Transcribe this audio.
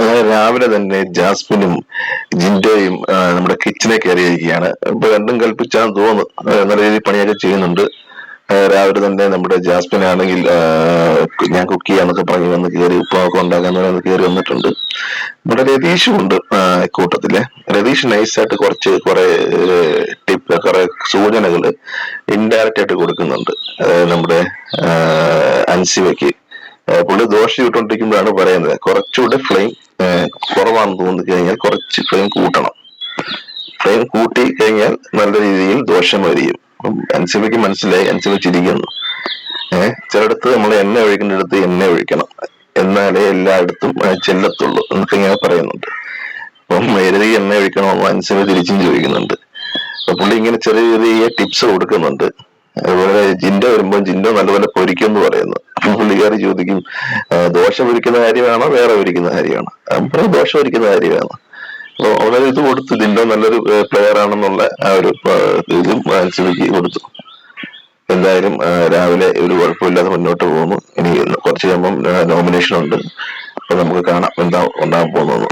അങ്ങനെ രാവിലെ തന്നെ ജാസ്മിനും ജിൻഡോയും നമ്മുടെ കിച്ചനെ കയറിയിരിക്കുകയാണ്. ഇപ്പൊ രണ്ടും കൽപ്പിച്ചാന്ന് തോന്നുന്നു. നല്ല രീതിയിൽ പണിയൊക്കെ ചെയ്യുന്നുണ്ട്. രാവിലെ തന്നെ നമ്മുടെ ജാസ്മിൻ ആണെങ്കിൽ ഞാൻ കുക്ക് ചെയ്യാന്നൊക്കെ പറഞ്ഞ് വന്ന് കയറി ഉപ്പൊക്കെ ഉണ്ടാക്കാൻ വന്ന് കയറി വന്നിട്ടുണ്ട്. നമ്മുടെ രതീഷും ഉണ്ട് കൂട്ടത്തിൽ. രതീഷ് നൈസായിട്ട് കുറച്ച് കുറെ ടിപ്പ് കുറെ സൂചനകൾ ഇൻഡയറക്റ്റ് ആയിട്ട് കൊടുക്കുന്നുണ്ട്. നമ്മുടെ അൻസിവയ്ക്ക് പുള്ളി ദോശ ഇട്ടുകൊണ്ടിരിക്കുമ്പോഴാണ് പറയുന്നത്. കുറച്ചുകൂടെ ഫ്ലെയിം കുറവാണെന്ന് തോന്നി കഴിഞ്ഞാൽ കുറച്ച് ഫ്ലെയിം കൂട്ടണം. ഫ്ലെയിം കൂട്ടി കഴിഞ്ഞാൽ നല്ല രീതിയിൽ ദോഷം വരികയും. അൻസിബയ്ക്ക് മനസ്സിലായി അൻസിബ ചിരിക്കുന്നു. ഏഹ് ചിലയിടത്ത് നമ്മൾ എണ്ണ ഒഴിക്കുന്നിടത്ത് എണ്ണ ഒഴിക്കണം. എന്നാലേ എല്ലായിടത്തും ചെല്ലത്തുള്ളൂ എന്നൊക്കെ ഇങ്ങനെ പറയുന്നുണ്ട്. അപ്പം എരുതി എണ്ണ ഒഴിക്കണമെന്ന് അൻസിബ തിരിച്ചും ചോദിക്കുന്നുണ്ട്. പുള്ളി ഇങ്ങനെ ചെറിയ ചെറിയ ടിപ്സ് കൊടുക്കുന്നുണ്ട്. അതുപോലെ ജിൻഡ വരുമ്പോൾ ജിൻഡ നല്ലപോലെ പൊരിക്കും എന്ന് പറയുന്നു പുള്ളിക്കാരി ചോദിക്കും ദോഷം ദോശ പൊരിക്കുന്ന കാര്യമാണോ? വേറെ പൊരിക്കുന്ന കാര്യമാണോ? അപ്പുറം ദോഷം പൊരിക്കുന്ന കാര്യമാണ്. അപ്പൊ അവരെ ഇത് കൊടുത്തു. ജിൻഡോ നല്ലൊരു പ്ലെയർ ആണെന്നുള്ള ആ ഒരു ഇതും മനസ്സിലേക്ക് കൊടുത്തു. എന്തായാലും രാവിലെ ഒരു കുഴപ്പമില്ലാതെ മുന്നോട്ട് പോകുന്നു. ഇനി കുറച്ച് കഴിയുമ്പം നോമിനേഷൻ ഉണ്ട്. അപ്പൊ നമുക്ക് കാണാം എന്താ ഉണ്ടാകാൻ പോകുന്നത്.